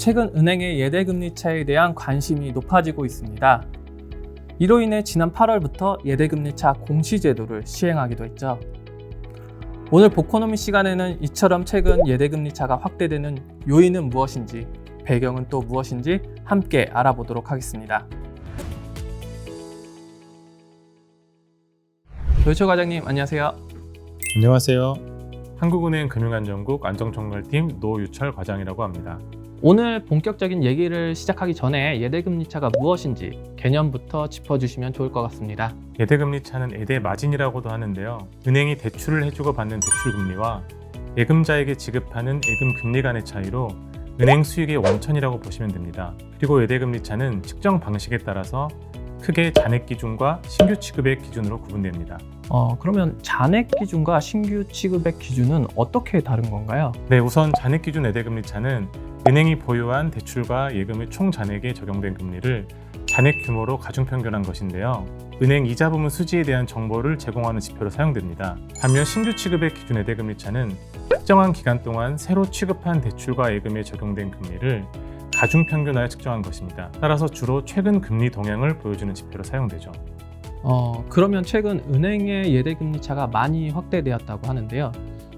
최근 은행의 예대금리 차에 대한 관심이 높아지고 있습니다. 이로 인해 지난 8월부터 예대금리차 공시제도를 시행하기도 했죠. 오늘 보코노미 시간에는 이처럼 최근 예대금리차가 확대되는 요인은 무엇인지, 배경은 또 무엇인지 함께 알아보도록 하겠습니다. 도이초 과장님 안녕하세요. 안녕하세요. 한국은행 금융안전국 안정정렬팀 노유철 과장이라고 합니다. 오늘 본격적인 얘기를 시작하기 전에 예대금리차가 무엇인지 개념부터 짚어주시면 좋을 것 같습니다. 예대금리 차는 예대 마진이라고도 하는데요. 은행이 대출을 해주고 받는 대출 금리와 예금자에게 지급하는 예금 금리 간의 차이로 은행 수익의 원천이라고 보시면 됩니다. 그리고 예대금리 차는 측정 방식에 따라서 크게 잔액 기준과 신규 취급액 기준으로 구분됩니다. 어, 그러면 잔액 기준과 신규 취급액 기준은 어떻게 다른 건가요? 네, 우선 잔액 기준 예대금리 차는 은행이 보유한 대출과 예금의 총 잔액에 적용된 금리를 잔액 규모로 가중 평균한 것인데요. 은행 이자 부문 수지에 대한 정보를 제공하는 지표로 사용됩니다. 반면 신규 취급액 기준 예대금리 차는 특정한 기간 동안 새로 취급한 대출과 예금에 적용된 금리를 가중 평균하여 측정한 것입니다. 따라서 주로 최근 금리 동향을 보여주는 지표로 사용되죠. 어, 그러면 최근 은행의 예대금리 차가 많이 확대되었다고 하는데요.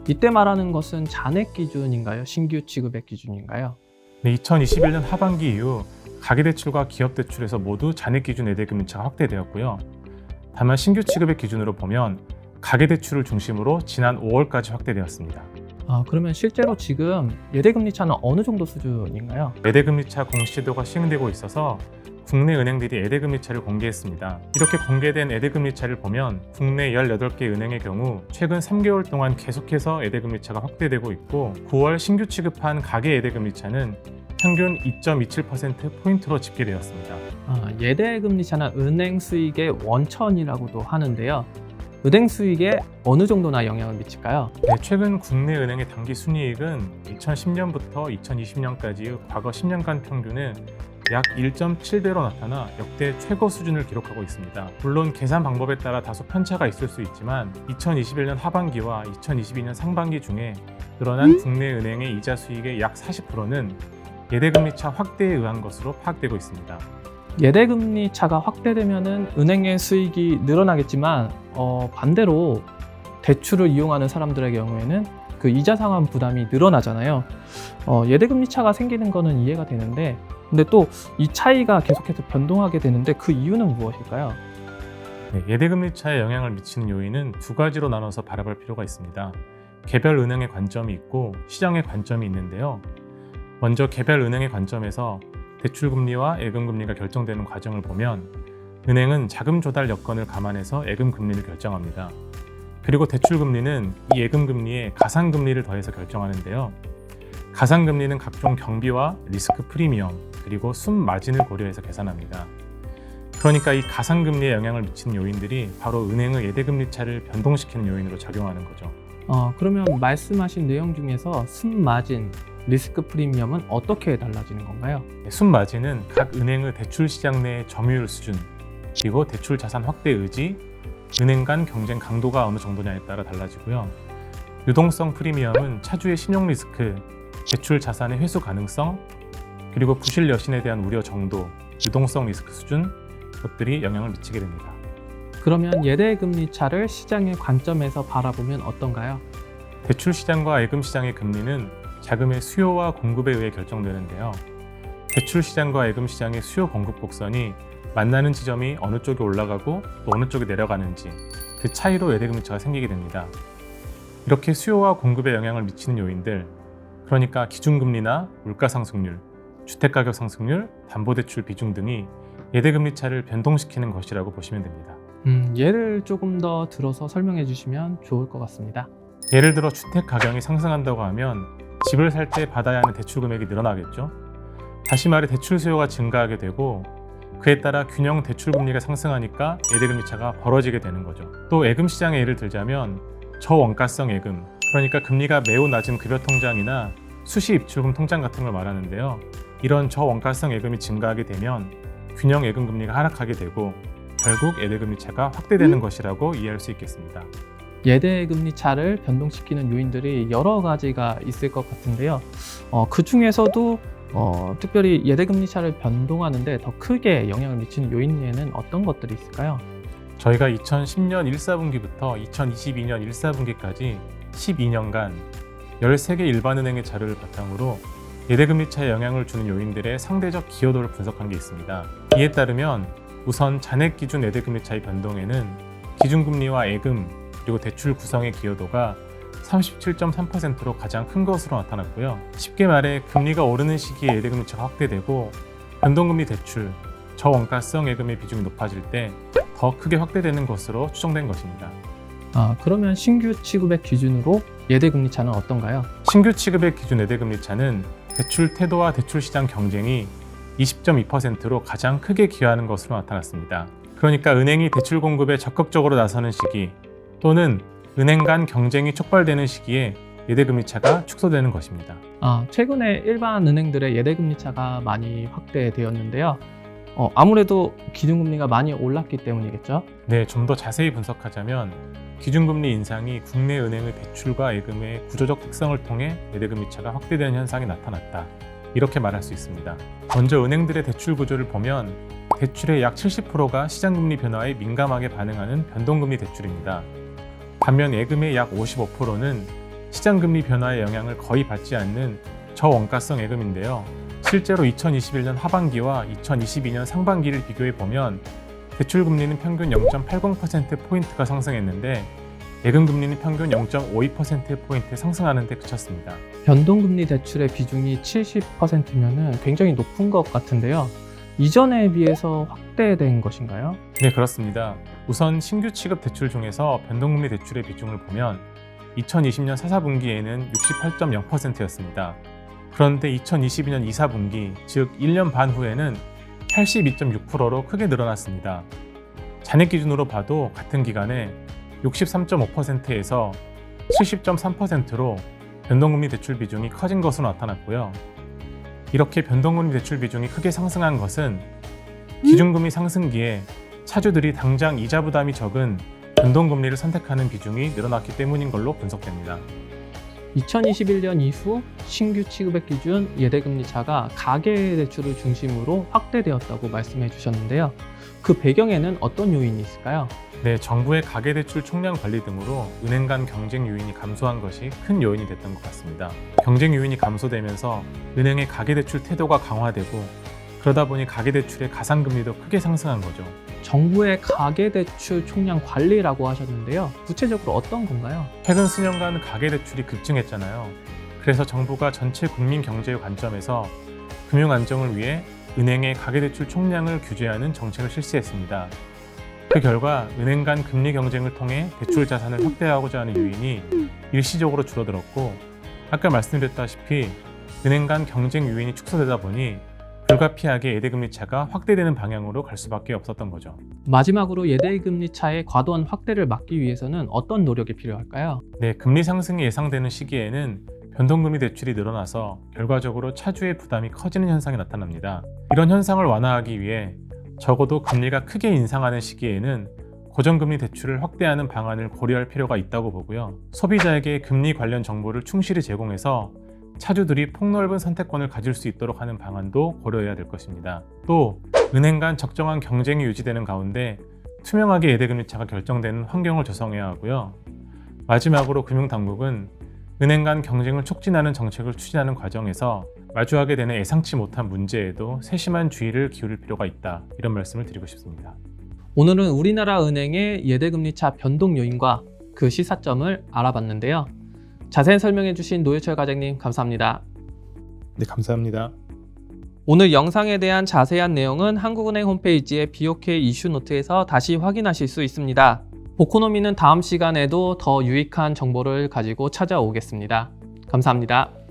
이때 말하는 것은 잔액 기준인가요? 신규 취급액 기준인가요? 네, 2021년 하반기 이후 가계대출과 기업대출에서 모두 잔액 기준 예대금리 차가 확대되었고요. 다만 신규 취급액 기준으로 보면 가계대출을 중심으로 지난 5월까지 확대되었습니다. 아, 그러면 실제로 지금 예대금리차는 어느 정도 수준인가요? 예대금리차 공시제도가 시행되고 있어서 국내 은행들이 예대금리차를 공개했습니다. 이렇게 공개된 예대금리차를 보면 국내 18개 은행의 경우 최근 3개월 동안 계속해서 예대금리차가 확대되고 있고 9월 신규 취급한 가계 예대금리차는 평균 2.27%포인트로 집계되었습니다. 아, 예대금리차는 은행 수익의 원천이라고도 하는데요. 은행 수익에 어느 정도나 영향을 미칠까요? 네, 최근 국내 은행의 단기 순이익은 2010년부터 2020년까지 과거 10년간 평균은 약 1.7배로 나타나 역대 최고 수준을 기록하고 있습니다. 물론 계산 방법에 따라 다소 편차가 있을 수 있지만 2021년 하반기와 2022년 상반기 중에 늘어난 국내 은행의 이자 수익의 약 40%는 예대금리 차 확대에 의한 것으로 파악되고 있습니다. 예대금리 차가 확대되면은 은행의 수익이 늘어나겠지만 어, 반대로 대출을 이용하는 사람들의 경우에는 그 이자 상환 부담이 늘어나잖아요. 어, 예대금리 차가 생기는 거는 이해가 되는데 근데 또 이 차이가 계속해서 변동하게 되는데 그 이유는 무엇일까요? 네, 예대금리 차에 영향을 미치는 요인은 두 가지로 나눠서 바라볼 필요가 있습니다. 개별 은행의 관점이 있고 시장의 관점이 있는데요. 먼저 개별 은행의 관점에서 대출 금리와 예금 금리가 결정되는 과정을 보면 은행은 자금 조달 여건을 감안해서 예금 금리를 결정합니다. 그리고 대출 금리는 이 예금 금리에 가상 금리를 더해서 결정하는데요. 가상 금리는 각종 경비와 리스크 프리미엄 그리고 순 마진을 고려해서 계산합니다. 그러니까 이 가상 금리에 영향을 미치는 요인들이 바로 은행의 예대 금리 차를 변동시키는 요인으로 작용하는 거죠. 어, 그러면 말씀하신 내용 중에서 순 마진, 리스크 프리미엄은 어떻게 달라지는 건가요? 순 마진은 각 은행의 대출 시장 내 점유율 수준, 그리고 대출 자산 확대 의지, 은행 간 경쟁 강도가 어느 정도냐에 따라 달라지고요. 유동성 프리미엄은 차주의 신용 리스크, 대출 자산의 회수 가능성, 그리고 부실 여신에 대한 우려 정도, 유동성 리스크 수준 것들이 영향을 미치게 됩니다. 그러면 예대 금리 차를 시장의 관점에서 바라보면 어떤가요? 대출 시장과 예금 시장의 금리는 자금의 수요와 공급에 의해 결정되는데요. 대출 시장과 예금 시장의 수요 공급 곡선이 만나는 지점이 어느 쪽에 올라가고 또 어느 쪽에 내려가는지 그 차이로 예대금리차가 생기게 됩니다. 이렇게 수요와 공급에 영향을 미치는 요인들, 그러니까 기준금리나 물가 상승률, 주택가격 상승률, 담보대출 비중 등이 예대금리 차를 변동시키는 것이라고 보시면 됩니다. 음, 예를 조금 더 들어서 설명해 주시면 좋을 것 같습니다. 예를 들어 주택 가격이 상승한다고 하면 집을 살 때 받아야 하는 대출 금액이 늘어나겠죠. 다시 말해 대출 수요가 증가하게 되고 그에 따라 균형 대출 금리가 상승하니까 예대금리 차가 벌어지게 되는 거죠. 또 예금 시장의 예를 들자면 저원가성 예금, 그러니까 금리가 매우 낮은 급여 통장이나 수시 입출금 통장 같은 걸 말하는데요. 이런 저원가성 예금이 증가하게 되면 균형 예금 금리가 하락하게 되고 결국 예대금리 차가 확대되는 것이라고 이해할 수 있겠습니다. 예대 금리 차를 변동시키는 요인들이 여러 가지가 있을 것 같은데요. 어, 그 중에서도 어, 특별히 예대금리 차를 변동하는데 더 크게 영향을 미치는 요인에는 어떤 것들이 있을까요? 저희가 2010년 1사분기부터 2022년 1사분기까지 12년간 13개 일반은행의 자료를 바탕으로 예대금리 차에 영향을 주는 요인들의 상대적 기여도를 분석한 게 있습니다. 이에 따르면 우선 잔액 기준 예대금리 차의 변동에는 기준금리와 예금 그리고 대출 구성의 기여도가 37.3%로 가장 큰 것으로 나타났고요. 쉽게 말해 금리가 오르는 시기에 예대금리차가 확대되고 변동금리 대출, 저원가성 예금의 비중이 높아질 때 더 크게 확대되는 것으로 추정된 것입니다. 아, 그러면 신규 취급의 기준으로 예대금리 차는 어떤가요? 신규 취급의 기준 예대금리 차는 대출 태도와 대출 시장 경쟁이 20.2%로 가장 크게 기여하는 것으로 나타났습니다. 그러니까 은행이 대출 공급에 적극적으로 나서는 시기 또는 은행 간 경쟁이 촉발되는 시기에 예대금리 차가 축소되는 것입니다. 아, 최근에 일반 은행들의 예대금리 차가 많이 확대되었는데요. 어, 아무래도 기준금리가 많이 올랐기 때문이겠죠. 네, 좀 더 자세히 분석하자면 기준금리 인상이 국내 은행의 대출과 예금의 구조적 특성을 통해 예대금리 차가 확대되는 현상이 나타났다. 이렇게 말할 수 있습니다. 먼저 은행들의 대출 구조를 보면 대출의 약 70%가 시장금리 변화에 민감하게 반응하는 변동금리 대출입니다. 반면 예금의 약 55%는 시장금리 변화의 영향을 거의 받지 않는 저원가성 예금인데요. 실제로 2021년 하반기와 2022년 상반기를 비교해 보면 대출 금리는 평균 0.80%포인트가 상승했는데 예금 금리는 평균 0.52%포인트 상승하는 데 그쳤습니다. 변동금리 대출의 비중이 70%면은 굉장히 높은 것 같은데요. 이전에 비해서 확대된 것인가요? 네, 그렇습니다. 우선 신규 취급 대출 중에서 변동금리 대출의 비중을 보면 2020년 4사분기에는 68.0%였습니다. 그런데 2022년 2사분기, 즉 1년 반 후에는 82.6%로 크게 늘어났습니다. 잔액 기준으로 봐도 같은 기간에 63.5%에서 70.3%로 변동금리 대출 비중이 커진 것으로 나타났고요. 이렇게 변동금리 대출 비중이 크게 상승한 것은 기준금리 상승기에 차주들이 당장 이자 부담이 적은 변동금리를 선택하는 비중이 늘어났기 때문인 걸로 분석됩니다. 2021년 이후 신규 취급액 기준 예대금리 차가 가계 대출을 중심으로 확대되었다고 말씀해 주셨는데요. 그 배경에는 어떤 요인이 있을까요? 네, 정부의 가계대출 총량 관리 등으로 은행 간 경쟁 요인이 감소한 것이 큰 요인이 됐던 것 같습니다. 경쟁 요인이 감소되면서 은행의 가계대출 태도가 강화되고 그러다 보니 가계대출의 가상금리도 크게 상승한 거죠. 정부의 가계대출 총량 관리라고 하셨는데요. 구체적으로 어떤 건가요? 최근 수년간 가계대출이 급증했잖아요. 그래서 정부가 전체 국민 경제의 관점에서 금융 안정을 위해 은행의 가계대출 총량을 규제하는 정책을 실시했습니다. 그 결과 은행 간 금리 경쟁을 통해 대출 자산을 확대하고자 하는 요인이 일시적으로 줄어들었고 아까 말씀드렸다시피 은행 간 경쟁 요인이 축소되다 보니 불가피하게 예대금리 차가 확대되는 방향으로 갈 수밖에 없었던 거죠. 마지막으로 예대금리 차의 과도한 확대를 막기 위해서는 어떤 노력이 필요할까요? 네, 금리 상승이 예상되는 시기에는 변동금리 대출이 늘어나서 결과적으로 차주의 부담이 커지는 현상이 나타납니다. 이런 현상을 완화하기 위해 적어도 금리가 크게 인상하는 시기에는 고정금리 대출을 확대하는 방안을 고려할 필요가 있다고 보고요. 소비자에게 금리 관련 정보를 충실히 제공해서 차주들이 폭넓은 선택권을 가질 수 있도록 하는 방안도 고려해야 될 것입니다. 또 은행 간 적정한 경쟁이 유지되는 가운데 투명하게 예대금리 차가 결정되는 환경을 조성해야 하고요. 마지막으로 금융당국은 은행 간 경쟁을 촉진하는 정책을 추진하는 과정에서 마주하게 되는 예상치 못한 문제에도 세심한 주의를 기울일 필요가 있다. 이런 말씀을 드리고 싶습니다. 오늘은 우리나라 은행의 예대금리 차 변동 요인과 그 시사점을 알아봤는데요. 자세히 설명해 주신 노유철 과장님 감사합니다. 네, 감사합니다. 오늘 영상에 대한 자세한 내용은 한국은행 홈페이지의 BOK 이슈 노트에서 다시 확인하실 수 있습니다. 보코노미는 다음 시간에도 더 유익한 정보를 가지고 찾아오겠습니다. 감사합니다.